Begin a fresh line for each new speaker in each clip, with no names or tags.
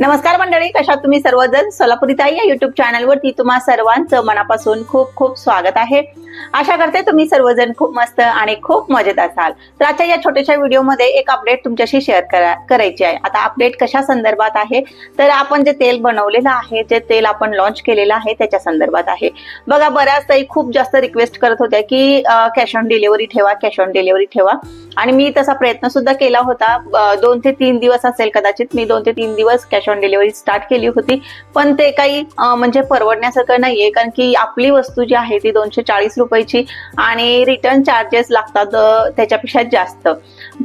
नमस्कार मंडळी कशा तुम्ही सर्वजण? सोलापुरी ताई या युट्यूब चॅनलवरती तुम्हा सर्वांचं मनापासून खूप खूप स्वागत आहे. आशा करते तुम्ही सर्वजण खूप मस्त आणि खूप मजेत असाल. तर आजच्या या छोट्याशा व्हिडिओमध्ये एक अपडेट तुमच्याशी शेअर करायची आहे. आता अपडेट कशा संदर्भात आहे? तर आपण जे तेल बनवलेलं आहे जे तेल आपण लॉन्च केलेलं आहे त्याच्या संदर्भात आहे. बघा बऱ्याच ताई खूप जास्त रिक्वेस्ट करत होत्या की कॅश ऑन डिलिव्हरी ठेवा कॅश ऑन डिलिव्हरी ठेवा. आणि मी तसा प्रयत्न सुद्धा केला होता. दोन ते तीन दिवस असेल कदाचित. मी दोन ते तीन दिवस कॅश ऑन डिलिव्हरी स्टार्ट केली होती. पण ते काही म्हणजे परवडण्यासारखं नाहीये. कारण की आपली वस्तू जी आहे ती दोनशे चाळीस रुपयाची आणि रिटर्न चार्जेस लागतात त्याच्यापेक्षा जास्त.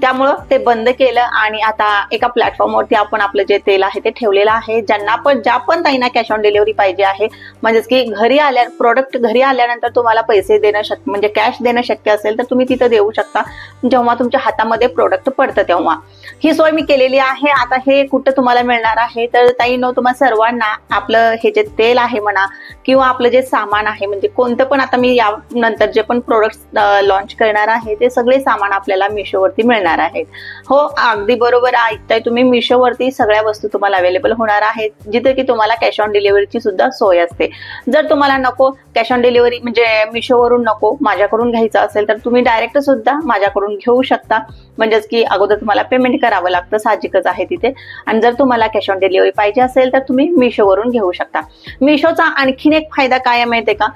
त्यामुळं ते बंद केलं आणि आता एका प्लॅटफॉर्मवरती आपण आपलं जे तेल आहे ते ठेवलेलं आहे. ज्यांना पण ज्या पण ताईंना कॅश ऑन डिलिव्हरी पाहिजे आहे म्हणजेच की घरी आल्या प्रोडक्ट घरी आल्यानंतर तुम्हाला पैसे देणं शक्य म्हणजे कॅश देणं शक्य असेल तर तुम्ही तिथं देऊ शकता. जेव्हा तुमच्या हातामध्ये प्रोडक्ट पडतं तेव्हा. ही सोय मी केलेली आहे. आता हे कुठं तुम्हाला मिळणार आहे? तर ताई नो तुम्हा सर्वांना आपलं हे जे तेल आहे म्हणा किंवा आपलं जे सामान आहे म्हणजे कोणतं पण आता मी या नंतर जे पण प्रोडक्ट लॉन्च करणार आहे ते सगळे सामान आपल्याला मिशोवरती मिळणार आहेत. हो अगदी बरोबर ऐकताय तुम्ही. मिशोवरती सगळ्या वस्तू तुम्हाला अवेलेबल होणार आहेत. जिथे की तुम्हाला कॅश ऑन डिलिव्हरीची सुद्धा सोय असते. जर तुम्हाला नको कॅश ऑन डिलिव्हरी म्हणजे मिशोवरून नको माझ्याकडून घ्यायचं असेल तर तुम्ही डायरेक्ट सुद्धा माझ्याकडून घेऊ शकता. म्हणजेच की अगोदर तुम्हाला पेमेंट करावं लागतं साहजिकच आहे तिथे. आणि जर तुम्हाला कॅश ऑन डिलिव्हरी पाहिजे असेल तर तुम्ही मिशोवरून घेऊ शकता. मिशोचा आणखीन एक फायदा काय आहे का?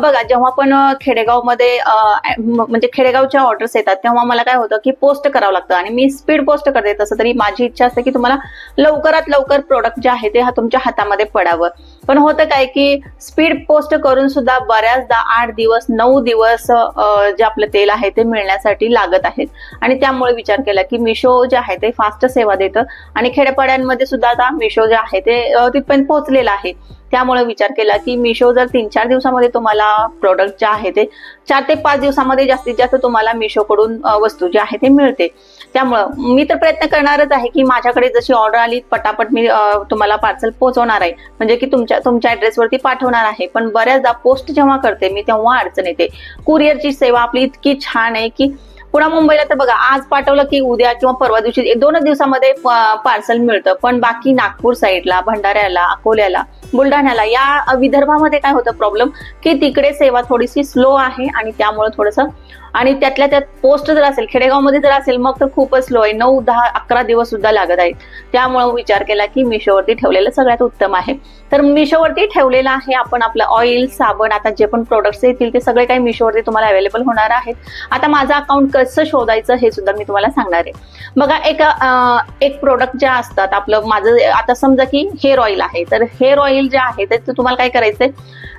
बघा जेव्हा पण खेडेगावमध्ये म्हणजे खेडेगावच्या ऑर्डर्स येतात तेव्हा मला काय होतं की पोस्ट करावं लागतं. आणि मी स्पीड पोस्ट करते तसं तरी माझी इच्छा असते की तुम्हाला लवकरात लवकर प्रोडक्ट जे आहे ते हा तुमच्या हातामध्ये पडावं. पण होतं काय की स्पीड पोस्ट करून सुद्धा बऱ्याचदा आठ दिवस नऊ दिवस जे आपलं तेल आहे ते मिळण्यासाठी लागत आहे. आहेत. आणि त्यामुळे विचार केला की मिशो जे आहे ते फास्ट सेवा देतं. आणि खेड्यापाड्यांमध्ये सुद्धा आता मिशो जे आहे ते तिथपर्यंत पोहोचलेलं आहे. त्यामुळे विचार केला की मिशो जर तीन चार दिवसामध्ये तुम्हाला प्रोडक्ट जे आहे ते चार ते पाच दिवसामध्ये जास्तीत जास्त तुम्हाला मिशोकडून वस्तू जी आहे ते मिळते. त्यामुळं मी तर प्रयत्न करणारच आहे की माझ्याकडे जशी ऑर्डर आली पटापट मी तुम्हाला पार्सल पोहोचवणार आहे. म्हणजे की तुमच्या तुमच्या ऍड्रेसवरती पाठवणार आहे. पण बऱ्याचदा पोस्ट जेव्हा करते मी तेव्हा अडचण येते. कुरिअरची सेवा आपली इतकी छान आहे की पुन्हा मुंबईला तर बघा आज पाठवलं की उद्या किंवा परवा दिवशी एक दोनच दिवसामध्ये पार्सल मिळतं. पण बाकी नागपूर साईडला भंडाऱ्याला अकोल्याला बुलढाण्याला या विदर्भामध्ये काय होतं प्रॉब्लेम की तिकडे सेवा थोडीशी स्लो आहे आणि त्यामुळे थोडंसं आणि त्यातल्या त्यात पोस्ट जर असेल खेडेगावमध्ये जर असेल मग तर खूपच स्लो आहे. नऊ दहा अकरा दिवस सुद्धा लागत आहेत. त्यामुळे विचार केला की मिशोवरती ठेवलेलं सगळ्यात उत्तम आहे. तर मिशोवरती ठेवलेलं आहे आपण आपलं ऑइल साबण आता जे पण प्रोडक्ट्स येतील ते सगळे काही मिशोवरती तुम्हाला अवेलेबल होणार आहेत. आता माझं अकाउंट कसं शोधायचं हे सुद्धा मी तुम्हाला सांगणार आहे. बघा एक एक प्रोडक्ट ज्या असतात आपलं माझं आता समजा की हेअर ऑइल आहे. तर हेअर ऑइल जे आहे ते तुम्हाला काय करायचंय?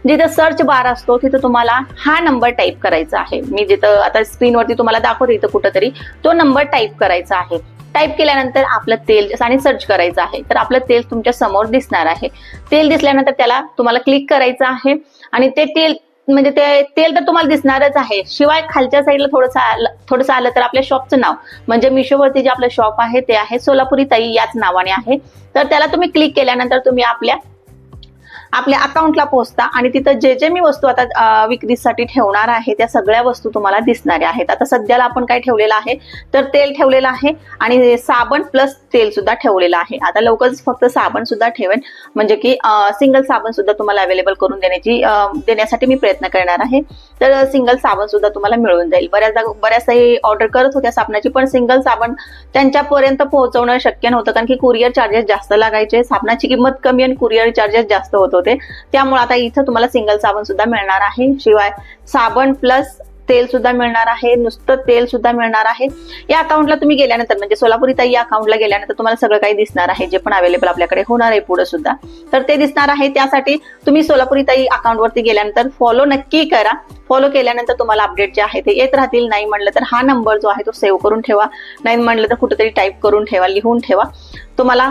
जिथं सर्च बार असतो तिथं तुम्हाला हा नंबर टाईप करायचा आहे. मी जिथं आता स्क्रीनवरती तुम्हाला दाखवते इथं कुठंतरी. तो नंबर टाईप करायचा आहे. टाईप केल्यानंतर आपलं तेल आणि सर्च करायचं आहे तर आपलं तेल तुमच्यासमोर दिसणार आहे. तेल दिसल्यानंतर त्याला तुम्हाला क्लिक करायचं आहे आणि ते तेल म्हणजे ते तेल तर तुम्हाला दिसणारच आहे. शिवाय खालच्या साईडला थोडंसं आलं थोडंसं आलं तर आपल्या शॉपचं नाव म्हणजे मिशोवरती जे आपलं शॉप आहे ते आहे सोलापुरी ताई याच नावाने आहे. तर त्याला तुम्ही क्लिक केल्यानंतर तुम्ही आपल्या आपल्या अकाउंटला पोहोचता आणि तिथं जे जे मी वस्तू आता विक्रीसाठी ठेवणार आहे त्या सगळ्या वस्तू तुम्हाला दिसणाऱ्या आहेत. आता सध्याला आपण काय ठेवलेलं आहे तर तेल ठेवलेलं आहे आणि साबण प्लस तेल सुद्धा ठेवलेलं आहे. आता लवकरच फक्त साबण सुद्धा ठेवेन. म्हणजे की सिंगल साबण सुद्धा तुम्हाला अवेलेबल करून देण्याची देण्यासाठी मी प्रयत्न करणार आहे. तर सिंगल साबण सुद्धा तुम्हाला मिळून जाईल. बऱ्याचदा बऱ्याचदा ऑर्डर करत होत्या साबणाची पण सिंगल साबण त्यांच्यापर्यंत पोहोचवणं शक्य नव्हतं कारण की कुरिअर चार्जेस जास्त लागायचे. साबणाची किंमत कमी आणि कुरिअर चार्जेस जास्त होत. होते. त्यामुळे आता इथं तुम्हाला सिंगल साबण सुद्धा मिळणार आहे. शिवाय साबण प्लस तेल सुद्धा मिळणार आहे. नुसतं तेल सुद्धा मिळणार आहे. या अकाउंटला तुम्ही गेल्यानंतर म्हणजे सोलापुरी ताई या अकाउंटला गेल्यानंतर तुम्हाला सगळं काही दिसणार आहे जे पण अवेलेबल आपल्याकडे होणार आहे पुढे सुद्धा. तर ते दिसणार आहे. त्यासाठी तुम्ही सोलापुरी ताई अकाउंटवरती गेल्यानंतर फॉलो नक्की करा. फॉलो केल्यानंतर तुम्हाला अपडेट जे आहे ते येत राहतील. नाही म्हणलं तर हा नंबर जो आहे तो सेव्ह करून ठेवा. नाही म्हणलं तर कुठेतरी टाईप करून ठेवा लिहून ठेवा. तुम्हाला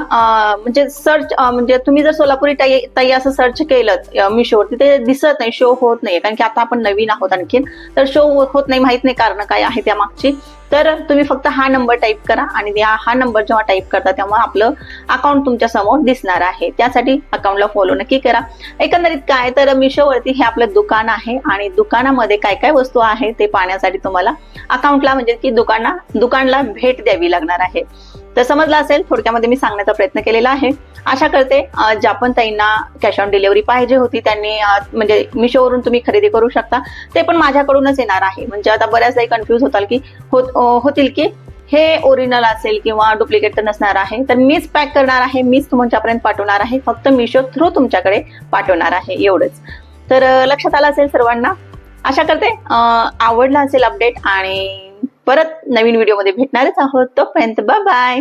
म्हणजे सर्च म्हणजे तुम्ही जर सोलापुरी ताई ताई असं सर्च केलं मिशोवरती ते दिसत नाही शो होत नाही कारण की आता आपण नवीन आहोत आणखीन. तर शो होत नाही माहीत नाही कारण काय आहे त्या मागची तर तुम्ही फक्त हा नंबर टाईप करा आणि हा नंबर जेव्हा टाईप करता तेव्हा आपलं अकाउंट तुमच्यासमोर दिसणार आहे. त्यासाठी अकाउंटला फॉलो नक्की करा. एकंदरीत काय? तर मिशोवरती हे आपलं दुकान आहे आणि दुकानामध्ये काय काय वस्तू आहे ते पाहण्यासाठी तुम्हाला अकाउंटला म्हणजे की दुकाना दुकानला भेट द्यावी लागणार आहे. तर समजलं असेल? थोडक्यामध्ये मी सांगण्याचा प्रयत्न केलेला आहे. आशा करते अं, ज्या पण ताईंना कॅश ऑन डिलिव्हरी पाहिजे होती. त्यांनी म्हणजे मिशोवरून तुम्ही खरेदी करू शकता. ते पण माझ्याकडूनच येणार आहे. म्हणजे आता बऱ्याचदा कन्फ्युज होताल की होत होतील की हे ओरिजिनल असेल किंवा डुप्लिकेट तर नसणार आहे. तर मीच पॅक करणार आहे मीच तुमच्यापर्यंत पाठवणार आहे. फक्त मिशो थ्रू तुमच्याकडे पाठवणार आहे एवढंच. तर लक्षात आलं असेल सर्वांना? आशा करते आवडला असेल अपडेट आणि परत नवीन व्हिडिओमध्ये भेटणारच आहोत. तोपर्यंत बाय बाय